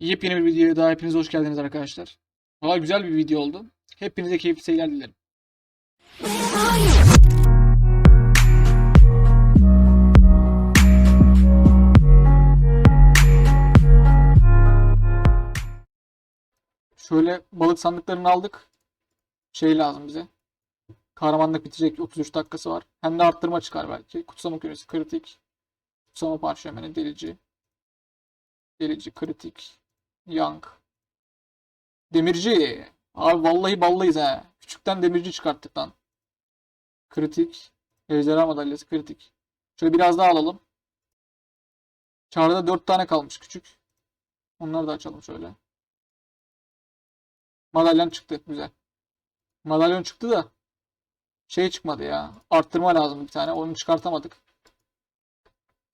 Yepyeni bir videoya daha hepiniz hoş geldiniz arkadaşlar. Valla güzel bir video oldu. Hepinize keyifli seyirler dilerim. Şöyle balık sandıklarını aldık. Şey lazım bize. Kahramanlık bitecek 33 dakikası var. Hem de arttırma çıkar belki. Kutsama küresi kritik. Kutsama parşömeni delici. Delici kritik. Young. Demirci. Abi vallahi ballıyız ha. Küçükten demirci çıkarttık lan. Kritik. Ejderha madalyası kritik. Şöyle biraz daha alalım. Çağrıda 4 tane kalmış küçük. Onları da açalım şöyle. Madalyon çıktı. Güzel. Madalyon çıktı da şey çıkmadı ya. Arttırma lazım bir tane. Onu çıkartamadık.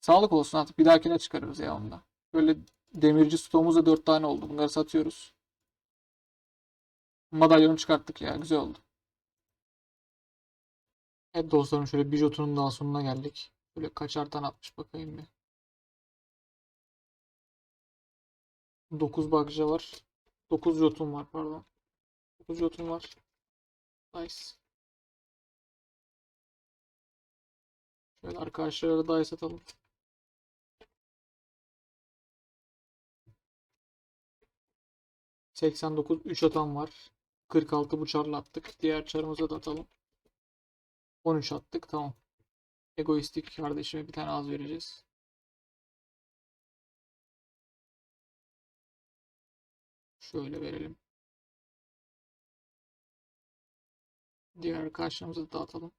Sağlık olsun artık. Bir dahakine çıkarırız ya onda. Böyle demirci stoğumuz da 4 tane oldu. Bunları satıyoruz. Madalyonu çıkarttık ya. Güzel oldu. Evet dostlarım şöyle bir jotunun daha sonuna geldik. Böyle kaçar tane atmış bakayım bir. 9 bakca var. 9 jotun var pardon. 9 jotun var. Nice. Şöyle arkadaşlara da dice ...89 3 atan var. 46 bu çarla attık. Diğer çarımıza da atalım. 13 attık. Tamam. Egoistik kardeşime bir tane az vereceğiz. Şöyle verelim. Diğer arkadaşlarımıza da dağıtalım.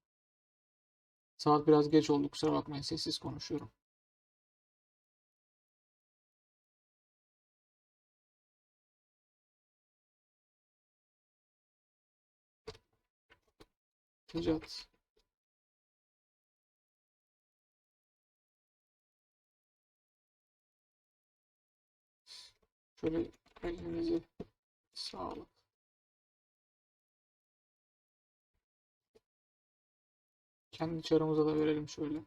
Saat biraz geç oldu. Kusura bakmayın. Sessiz konuşuyorum. Ticaret. Şöyle elinizi sağlık. Kendi çarımıza da verelim şöyle.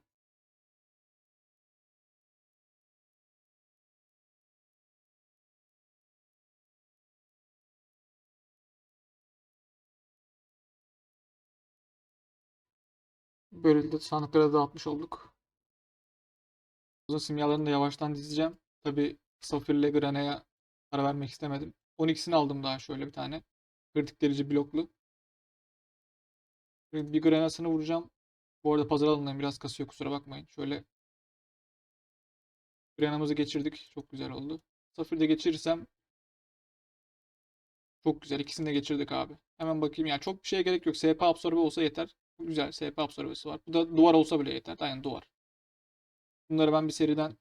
Böylelikle sandıklara dağıtmış olduk. Uzun simyalarını da yavaştan dizeceğim. Tabi Safir ile Grana'ya para vermek istemedim. 12'sini aldım daha şöyle bir tane. Kritik delici bloklu. Bir Grana'sını vuracağım. Bu arada pazar alanından biraz kasıyor kusura bakmayın. Şöyle Grana'mızı geçirdik. Çok güzel oldu. Safir'de geçirirsem çok güzel. İkisini de geçirdik abi. Hemen bakayım. Yani çok bir şeye gerek yok. SP absorbe olsa yeter. Güzel. SP absorbesi var. Bu da duvar olsa bile yeter. Aynen duvar. Bunları ben bir seriden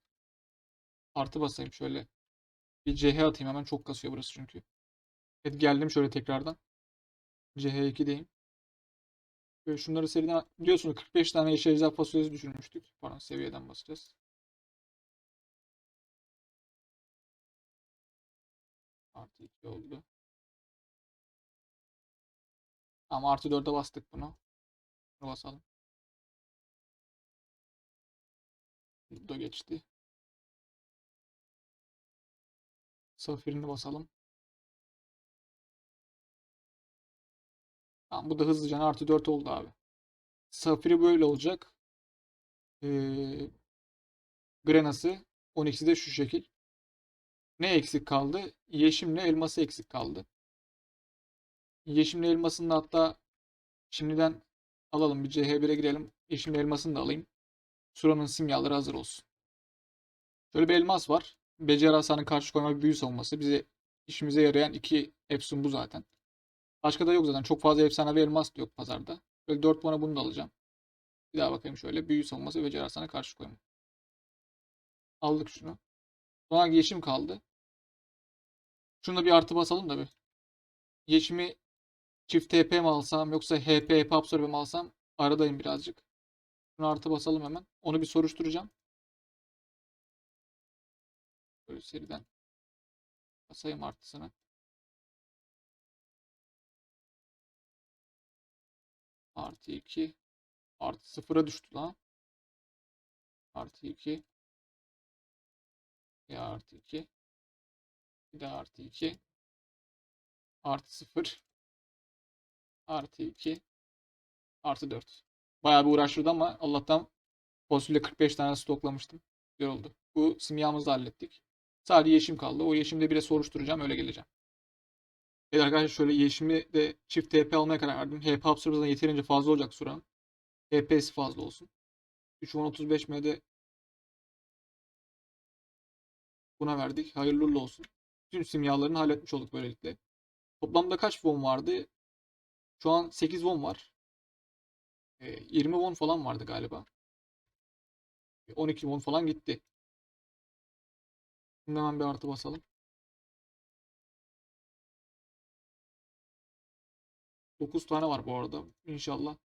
artı basayım şöyle. Bir CH atayım hemen. Çok kasıyor burası çünkü. Evet geldim şöyle tekrardan. CH2'deyim. Böyle şunları seriden biliyorsunuz 45 tane yeşil ejder fasulyesi düşürmüştük. Pardon seviyeden basacağız. Artı 2 oldu. Ama artı 4'e bastık bunu. Basalım. Da geçti. Safirini basalım. Tamam bu da hızlıca artı 4 oldu abi. Safiri böyle olacak. Ee, Grenası 12'si de şu şekil. Ne eksik kaldı? Yeşimle elması eksik kaldı. Yeşimle elmasını da hatta şimdiden alalım. Bir CH1'e girelim. Yeşimle elmasını da alayım. Sura'nın simyaları hazır olsun. Şöyle bir elmas var. Beceri hasarını karşı koyma büyü savunması. Bize işimize yarayan iki Epson bu zaten. Başka da yok zaten. Çok fazla efsanevi elmas da yok pazarda. Böyle 4 bana bunu da alacağım. Bir daha bakayım şöyle. Büyü savunması ve beceri hasarına karşı koyma. Aldık şunu. Sonra yeşim kaldı. Şunu da bir artı basalım da bir. Yeşimi çift TP mi alsam yoksa HP, HP absorbe mi alsam aradayım birazcık. Şunu artı basalım hemen. Onu bir soruşturacağım. Böyle seriden basayım artısını. Artı 2. Artı 0'a düştü lan. Artı 2. Ya artı 2. Bir daha artı 2. Artı 0. Artı 2. Artı 4. Bayağı bir uğraştırdı ama Allah'tan fasulye 45 tane stoklamıştım. Güzel. Bu simyamızı hallettik. Sadece yeşim kaldı. O yeşimde bile soruşturacağım. Öyle geleceğim. Evet arkadaşlar şöyle yeşimi de çift TP almaya karar verdim. HP Absorber'dan yeterince fazla olacak Suran. HP'si fazla olsun. 335 MD buna verdik. Hayırlı olsun. Tüm simyalarını halletmiş olduk böylelikle. Toplamda kaç won vardı? Şu an 8 won var. Ee, 20 won falan vardı galiba. 12 won falan gitti. Şimdi hemen bir artı basalım. 9 tane var bu arada. İnşallah.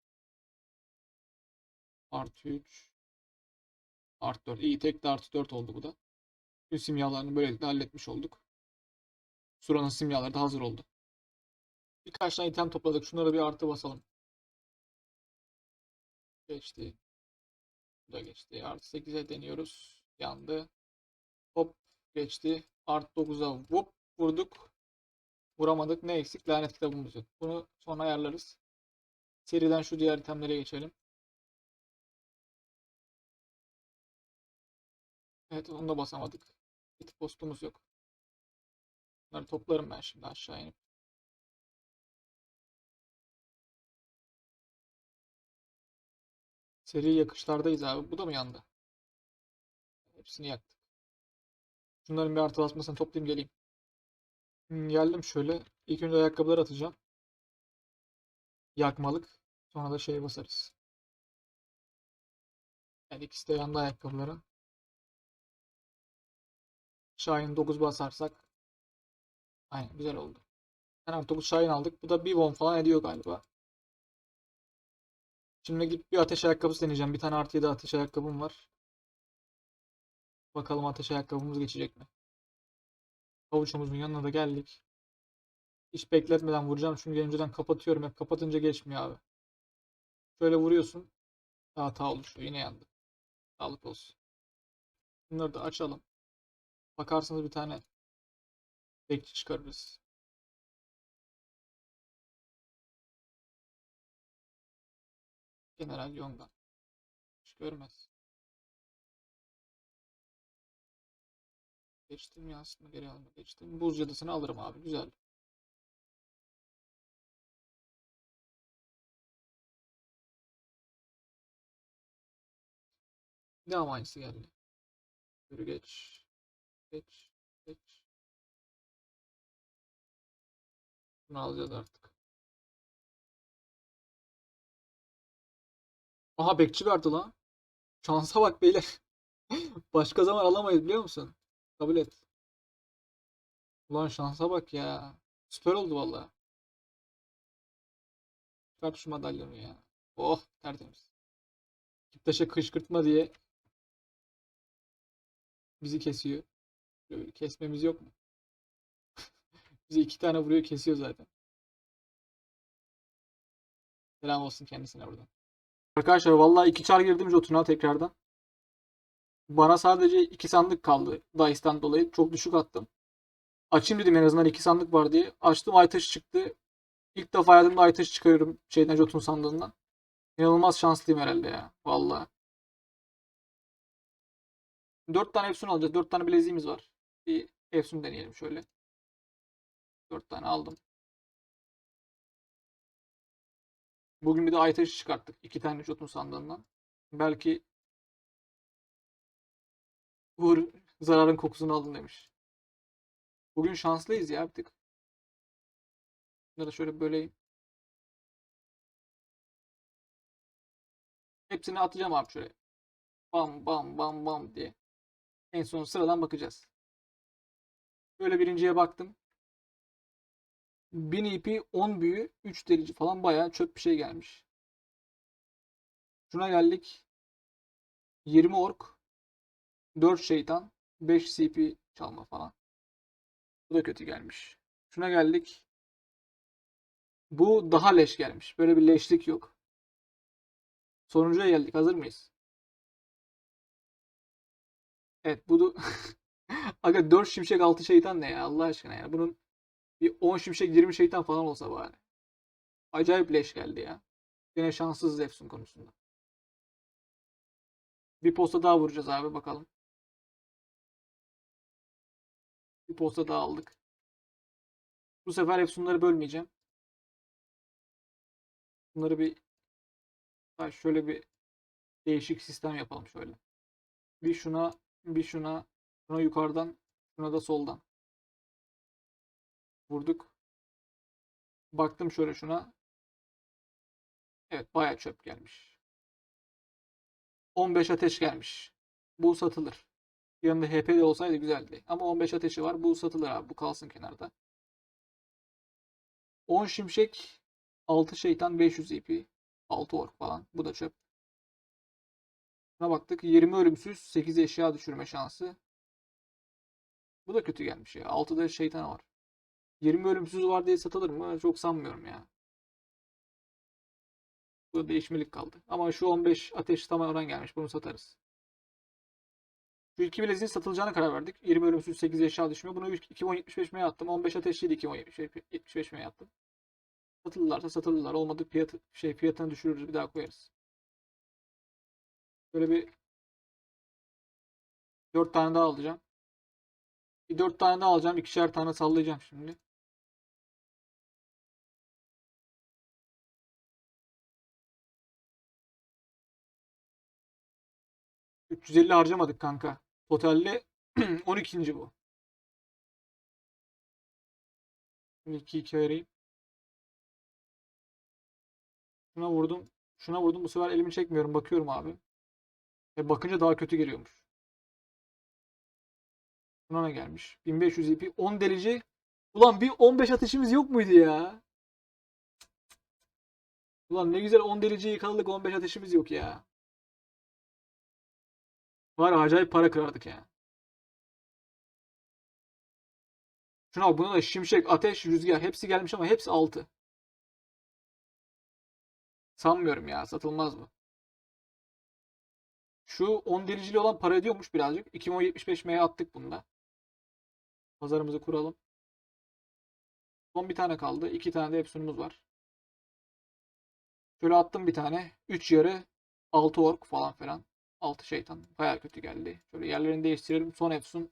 Artı 3. Artı 4. İyi tek de artı 4 oldu bu da. Tüm simyalarını böylelikle halletmiş olduk. Sura'nın simyaları da hazır oldu. Birkaç tane item topladık. Şunlara bir artı basalım. Geçti. Bu da geçti. Artı 8'e deniyoruz. Yandı. Hop geçti. Artı 9'a vup vurduk. Vuramadık. Ne eksik? Lanet kitabımız yok. Bunu sonra ayarlarız. Seriden şu diğer itemlere geçelim. Evet onu da basamadık. Bit postumuz yok. Bunları toplarım ben şimdi aşağı inip. Seri yakışlardayız abi. Bu da mı yandı? Hepsini yaktık. Şunların bir artı basmasını toplayayım geleyim. Hmm, Geldim şöyle. İlk önce ayakkabıları atacağım. Yakmalık. Sonra da şey basarız. Yani ikisi de yandı ayakkabıların. Şahin 9 basarsak. Aynen güzel oldu. Yani artı 9 Şahin aldık. Bu da 1 won falan ediyor galiba. Şimdi gidip bir ateş ayakkabısı deneyeceğim. Bir tane artı 7 ateş ayakkabım var. Bakalım ateş ayakkabımız geçecek mi? Havuçumuzun yanına da geldik. Hiç bekletmeden vuracağım. Çünkü önceden kapatıyorum. Hep kapatınca geçmiyor abi. Şöyle vuruyorsun. Hata oluşuyor. Yine yandı. Sağlık olsun. Bunları da açalım. Bakarsanız bir tane bekçi çıkarırız. General Yongan. Hiç görmez. Geçtim ya aslında geri alma geçtim. Buz cadısını alırım abi. Güzel. Devam aynısı geldi. Yürü geç. Geç. Geç. Bunu alacağız artık. Aha bekçi verdi lan. Şansa bak beyler. Başka zaman alamayız biliyor musun? Kabul et. Ulan şansa bak ya. Süper oldu valla. Çıkart şu madalyonu ya. Oh tertemiz. Kiptaş'a kışkırtma diye bizi kesiyor. Kesmemiz yok mu? Bizi iki tane vuruyor kesiyor zaten. Selam olsun kendisine buradan. Arkadaşlar vallahi iki çar girdim Jotun'a tekrardan. Bana sadece iki sandık kaldı Dice'dan dolayı. Çok düşük attım. Açayım dedim en azından iki sandık var diye. Açtım Aytaş çıktı. İlk defa hayatımda Aytaş çıkarıyorum şeyden Jotun sandığından. İnanılmaz şanslıyım herhalde ya. Vallahi. 4 tane Efsun alacağız. 4 tane bileziğimiz var. Bir Efsun deneyelim şöyle. 4 tane aldım. Bugün bir de Aytaş'ı çıkarttık. 2 tane Jotun sandığından. Belki Uğur zararın kokusunu aldın demiş. Bugün şanslıyız ya bir tık. Bunları şöyle böleyim. Hepsini atacağım abi şöyle. Bam bam bam bam diye. En son sıradan bakacağız. Böyle birinciye baktım. 1000 EP 10 büyü 3 delici falan bayağı çöp bir şey gelmiş. Şuna geldik. 20 ork 4 şeytan 5 CP çalma falan. Bu da kötü gelmiş. Şuna geldik. Bu daha leş gelmiş. Böyle bir leşlik yok. Sonuncuya geldik. Hazır mıyız? Evet bu da Aga 4 şimşek 6 şeytan ne ya Allah aşkına ya. Bunun bir 10 şimşek 20 şeytan falan olsa bari. Acayip leş geldi ya. Yine şanssızız Efsun konusunda. Bir posta daha vuracağız abi bakalım. Bir posta daha aldık. Bu sefer Efsunları bölmeyeceğim. Bunları bir şöyle bir değişik sistem yapalım şöyle. Bir şuna, bir şuna, şuna yukarıdan, şuna da soldan. Vurduk. Baktım şöyle şuna. Evet bayağı çöp gelmiş. 15 ateş gelmiş. Bu satılır. Yanında HP de olsaydı güzeldi. Ama 15 ateşi var. Bu satılır abi. Bu kalsın kenarda. 10 şimşek, 6 şeytan, 500 EP, 6 ork falan. Bu da çöp. Buna baktık. 20 ölümsüz, 8 eşya düşürme şansı. Bu da kötü gelmiş ya. 6'da şeytan var. 20 ölümsüz var diye satılır mı? Çok sanmıyorum ya. Bu değişmelik kaldı. Ama şu 15 ateş tamamen gelmiş. Bunu satarız. Şu iki bileziğin satılacağına karar verdik. 20 ölümsüz 8 eşya düşmüyor. Bunu 2075 M'ye attım. 15 ateşliydi 2075 M'ye attım. Satılırlarsa satılırlar. Olmadı fiyat, şey, fiyatını düşürürüz. Bir daha koyarız. Böyle bir 4 tane daha alacağım. Bir 4 tane daha alacağım. ikişer tane sallayacağım şimdi. ...350 harcamadık kanka. Totalde 12. bu. 2 2 vereyim. Şuna vurdum. Şuna vurdum. Bu sefer elimi çekmiyorum. Bakıyorum abi. E bakınca daha kötü geliyormuş. Buna ne gelmiş? 1500 ip 10 delici. Ulan bir 15 ateşimiz yok muydu ya? Ulan ne güzel 10 deliciyi yakaladık 15 ateşimiz yok ya. Var acayip para kırardık ya. Şuna buna da şimşek, ateş, rüzgar hepsi gelmiş ama hepsi 6. Sanmıyorum ya satılmaz bu. Şu 10 delicili olan para ediyormuş birazcık. 2075 M'ye attık bunda. Pazarımızı kuralım. Son bir tane kaldı. İki tane de Epson'umuz var. Şöyle attım bir tane. 3 yarı 6 ork falan filan. 6 şeytan. Baya kötü geldi. Şöyle yerlerini değiştirelim. Son Epson.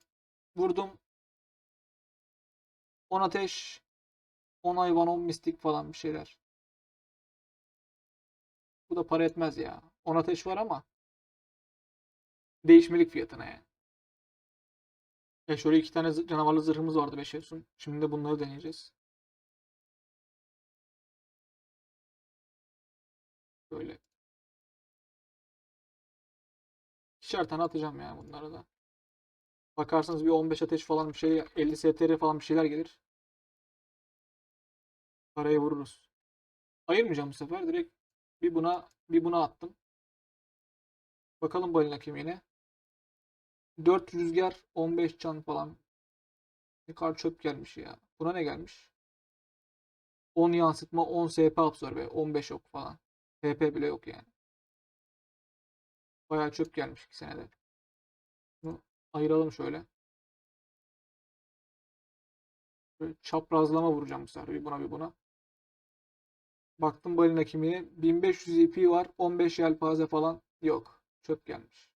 Vurdum. 10 ateş. 10 hayvan 10 mistik falan bir şeyler. Bu da para etmez ya. 10 ateş var ama değişmelik fiyatına yani. Ya şöyle iki tane zı- canavarlı zırhımız vardı 5 Efsun. Şimdi de bunları deneyeceğiz. Böyle. İkişer tane atacağım ya bunlara da. Bakarsanız bir 15 ateş falan bir şey 50 STR falan bir şeyler gelir. Parayı vururuz. Ayırmayacağım bu sefer. Direkt bir buna bir buna attım. Bakalım balina kemiğine. 4 rüzgar 15 can falan. Ne kadar çöp gelmiş ya. Buna ne gelmiş? 10 yansıtma 10 SP absorbe 15 ok falan. PP bile yok yani. Bayağı çöp gelmiş 2 senede. Bunu ayıralım şöyle. Böyle çaprazlama vuracağım bu sefer. Bir buna bir buna. Baktım balina kimiğine. 1500 ip var. 15 yelpaze falan yok. Çöp gelmiş.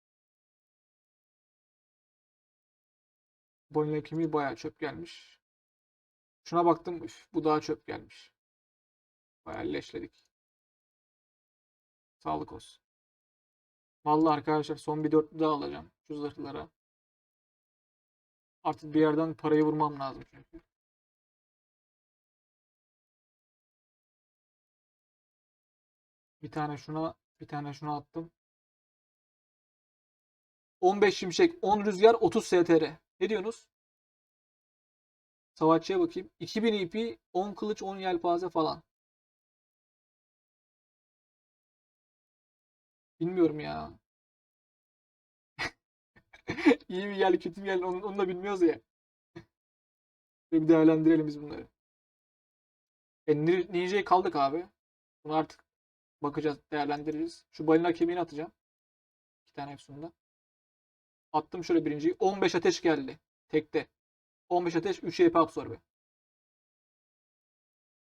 Balina kimiği bayağı çöp gelmiş. Şuna baktım. Üf, bu daha çöp gelmiş. Bayağı leşledik. Sağlık olsun. Vallahi arkadaşlar son bir dörtlü daha alacağım. Şu zırhlara. Artık bir yerden parayı vurmam lazım çünkü. Bir tane şuna, bir tane şuna attım. 15 şimşek, 10 rüzgar, 30 STR. Ne diyorsunuz? Savaşçıya bakayım. 2000 ip, 10 kılıç, 10 yelpaze falan. Bilmiyorum ya. İyi mi geldi, kötü mü geldi onu, onu da bilmiyoruz ya. Bir değerlendirelim biz bunları. E, Ni- Ninja'ya kaldık abi. Bunu artık bakacağız, değerlendiririz. Şu balina kemiğini atacağım. İki tane Efsun'da. Attım şöyle birinciyi. 15 ateş geldi. Tekte. 15 ateş 3 HP absorbe.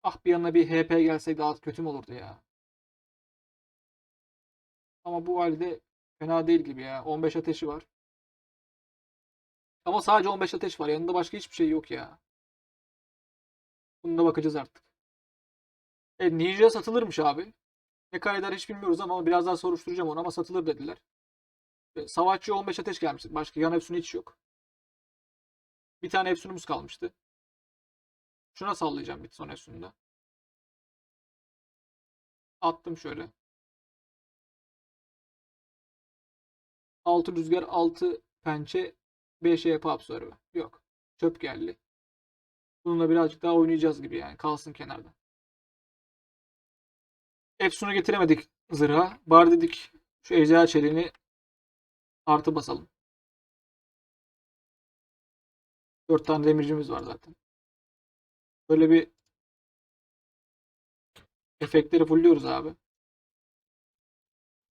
Ah bir yanına bir HP gelseydi daha kötü mü olurdu ya. Ama bu halde fena değil gibi ya. 15 ateşi var. Ama sadece 15 ateş var. Yanında başka hiçbir şey yok ya. Bununla bakacağız artık. E, Ninja satılırmış abi. Ne kadar hiç bilmiyoruz ama biraz daha soruşturacağım onu ama satılır dediler. E, Savaşçı 15 ateş gelmişti. Başka yan efsunu hiç yok. Bir tane efsunumuz kalmıştı. Şuna sallayacağım bir son efsununda. Attım şöyle. 6 rüzgar, 6 pençe, 5 EP absorbe. Yok. Çöp geldi. Bununla birazcık daha oynayacağız gibi yani. Kalsın kenarda. Efsun'u getiremedik zırha. Bar dedik şu ejderha çeliğini artı basalım. 4 tane demircimiz var zaten. Böyle bir efektleri fullliyoruz abi.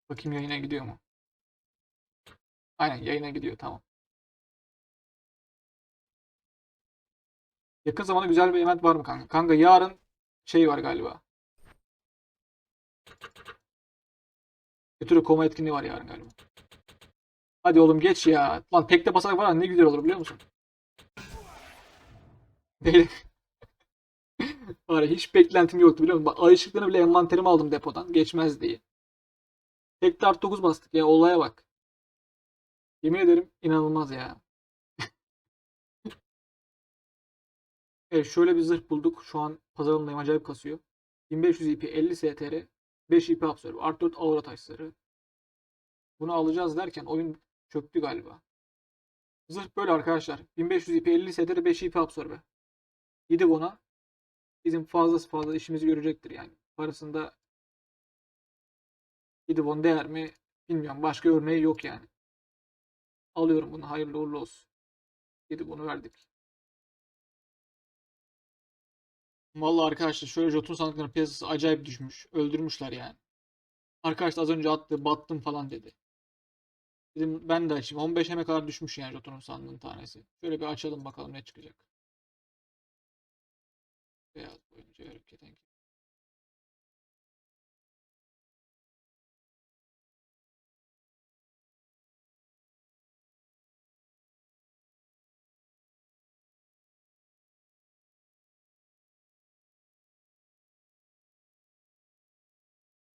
Bakayım yayına gidiyor mu? Aynen yayına gidiyor tamam. Yakın zamanda güzel bir event var mı kanka? Kanka yarın şey var galiba. Götürü koma etkinliği var yarın galiba. Hadi oğlum geç ya. Lan tekte basarak falan ne güzel olur biliyor musun? Değil. Var hiç beklentim yoktu biliyor musun? Bak ay ışıklarını bile envanterime aldım depodan. Geçmez diye. Tekte artı 9 bastık ya olaya bak. Yemin ederim inanılmaz ya. Evet şöyle bir zırh bulduk. Şu an pazarındayım acayip kasıyor. 1500 IP 50 STR 5 IP absorbe. Art 4 aura taşları. Bunu alacağız derken oyun çöktü galiba. Zırh böyle arkadaşlar. 1500 IP 50 STR 5 IP absorbe. 7 bona. Bizim fazlası fazla işimizi görecektir yani. Parasında 7 won değer mi bilmiyorum. Başka örneği yok yani. Alıyorum bunu. Hayırlı uğurlu olsun. 7 bunu verdik. Vallahi arkadaşlar şöyle Jotun sandıklarının piyasası acayip düşmüş. Öldürmüşler yani. Arkadaş da az önce attı battım falan dedi. Dedim ben de açayım. 15 eme kadar düşmüş yani Jotun'un sandığın tanesi. Şöyle bir açalım bakalım ne çıkacak. Beyaz boyunca yarım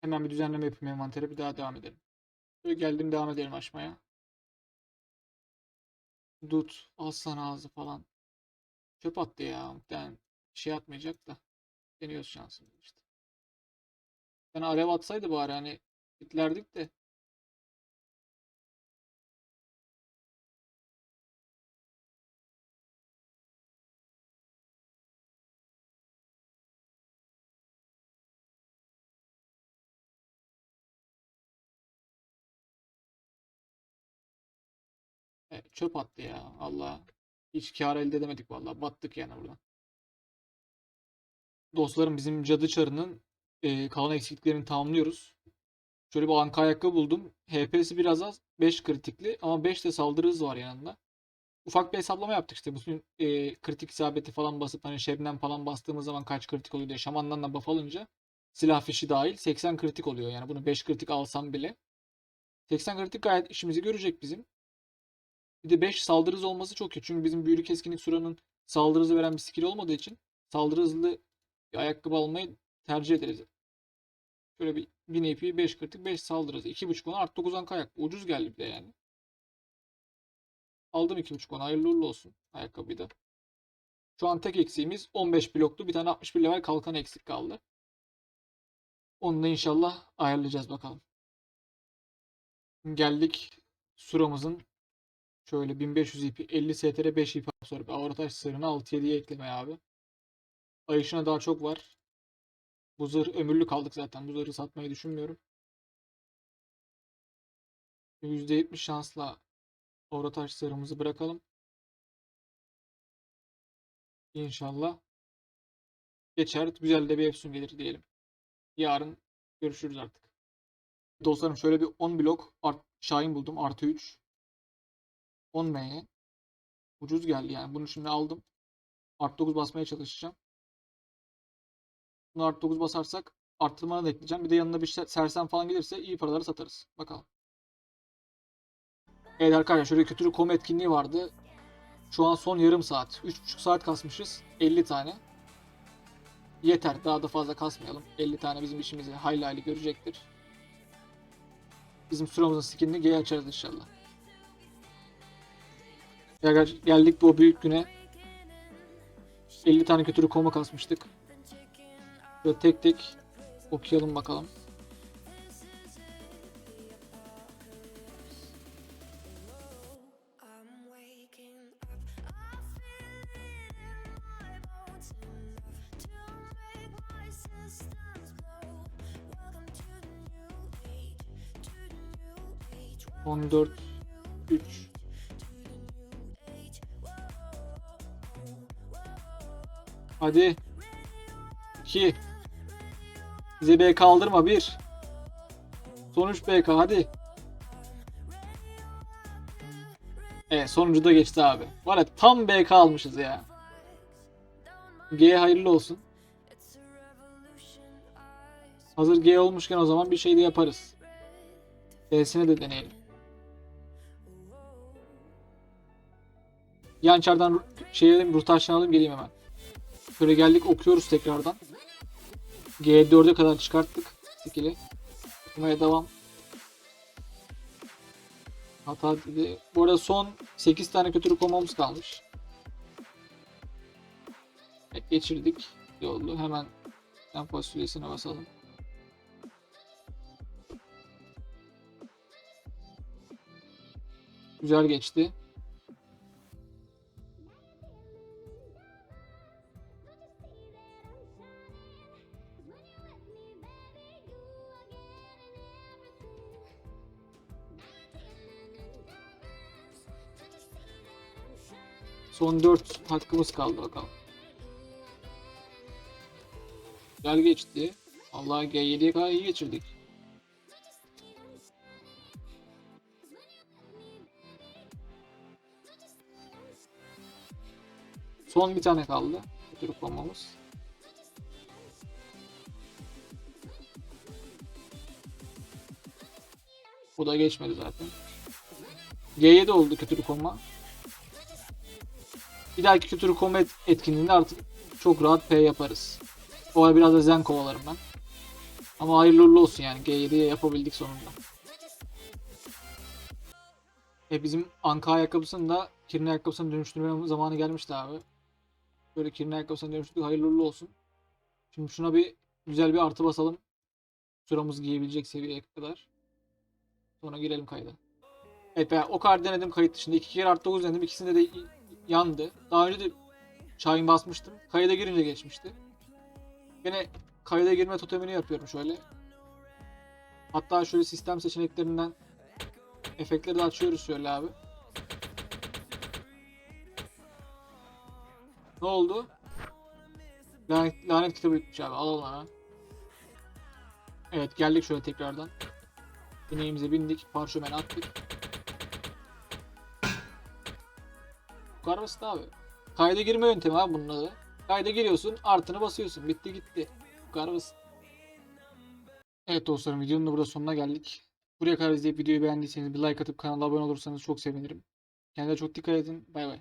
Hemen bir düzenleme yapayım envantere bir daha devam edelim. Böyle geldim devam edelim açmaya. Dut, aslan ağzı falan. Çöp attı ya. Muhtemelen şey atmayacak da. Deniyoruz şansımız işte. Ben alev atsaydı bari hani bitlerdik de. Çöp attı ya. Allah. Hiç kar elde edemedik vallahi. Battık yani buradan. Dostlarım bizim cadı çarının e, kalan eksikliklerini tamamlıyoruz. Şöyle bir anka ayakkabı buldum. HP'si biraz az. 5 kritikli ama 5 de saldırı hızı var yanında. Ufak bir hesaplama yaptık işte. Bütün e, kritik isabeti falan basıp hani şebnem falan bastığımız zaman kaç kritik oluyor diye şamandan da buff alınca silah fişi dahil 80 kritik oluyor. Yani bunu 5 kritik alsam bile 80 kritik gayet işimizi görecek bizim. Bir de 5 saldırı hızı olması çok iyi. Çünkü bizim büyülü keskinlik suranın saldırı hızı veren bir skill olmadığı için saldırı hızlı bir ayakkabı almayı tercih ederiz. Şöyle bir 1000 AP, 5 kritik, 5 saldırı hızı. 2.5 ona artı 9 anka ayakkabı. Ucuz geldi bir de yani. Aldım 2.5 ona. Hayırlı uğurlu olsun ayakkabıyı da. Şu an tek eksiğimiz 15 bloklu bir tane 61 level kalkan eksik kaldı. Onu da inşallah ayarlayacağız bakalım. Geldik suramızın Şöyle 1500 ip 50 STR 5 ip absorbe. Avrataş sırrını 6-7'ye ekleme abi. Ayışına daha çok var. Bu zırh ömürlü kaldık zaten. Bu zırhı satmayı düşünmüyorum. %70 şansla Avrataş sırrımızı bırakalım. İnşallah geçer. Güzel de bir efsun gelir diyelim. Yarın görüşürüz artık. Dostlarım şöyle bir 10 blok art, Şahin buldum. Artı 3. 10M'ye. Ucuz geldi yani. Bunu şimdi aldım. Art 9 basmaya çalışacağım. Bunu art 9 basarsak arttırmanı da ekleyeceğim. Bir de yanına bir ser- sersem falan gelirse iyi paraları satarız. Bakalım. Evet arkadaşlar şöyle kötülük koma etkinliği vardı. Şu an son yarım saat. 3,5 saat kasmışız. 50 tane. Yeter. Daha da fazla kasmayalım. 50 tane bizim işimizi hayli hayli görecektir. Bizim sıramızın skinini G açarız inşallah. Ya geldik bu büyük güne. 50 tane kötülük koma kasmıştık. Böyle tek tek okuyalım bakalım. I'm waking Hadi. 2 Bize B kaldırma 1 Sonuç BK hadi. Evet sonuncu da geçti abi. Var ya tam BK almışız ya. G hayırlı olsun. Hazır G olmuşken o zaman bir şey de yaparız. B'sine de deneyelim. Yan çardan ru- şeye ruh taşını alayım geleyim hemen. Şöyle geldik okuyoruz tekrardan. G4'e kadar çıkarttık. Skill'i. Okumaya devam. Hata dedi. Bu arada son 8 tane kötülük olmamız kalmış. Geçirdik. İyi oldu. Hemen en fasulyesine basalım. Güzel geçti. Son 4 hakkımız kaldı bakalım. Güzel geçti. Allah G7'ye kadar iyi geçirdik. Son bir tane kaldı. Türk bombamız. Bu da geçmedi zaten. G7 oldu kötülük komma. Bir dahaki kötülük komma et- etkinliğinde artık çok rahat P yaparız. O ara biraz da zen kovalarım ben. Ama hayırlı uğurlu olsun yani G7'ye yapabildik sonunda. E bizim Anka ayakkabısını da Kirne ayakkabısına dönüştürme zamanı gelmişti abi. Böyle Kirne ayakkabısına dönüştürdük hayırlı uğurlu olsun. Şimdi şuna bir güzel bir artı basalım. Sıramız giyebilecek seviyeye kadar. Sonra girelim kayda. Evet ben o kadar denedim kayıt dışında. iki kere artı 9 denedim. İkisinde de yandı. Daha önce de Şahin basmıştım. Kayda girince geçmişti. Yine kayda girme totemini yapıyorum şöyle. Hatta şöyle sistem seçeneklerinden efektleri de açıyoruz şöyle abi. Ne oldu? Lanet, lanet kitabı bitmiş abi. Alalım hemen. Evet geldik şöyle tekrardan. Bineğimize bindik. Parşömen attık. Kadar basit abi. Kayda girme yöntemi abi bunun adı. Kayda giriyorsun, artını basıyorsun. Bitti gitti. Bu basit. Evet dostlarım videonun da burada sonuna geldik. Buraya kadar izleyip videoyu beğendiyseniz bir like atıp kanala abone olursanız çok sevinirim. Kendinize çok dikkat edin. Bay bay.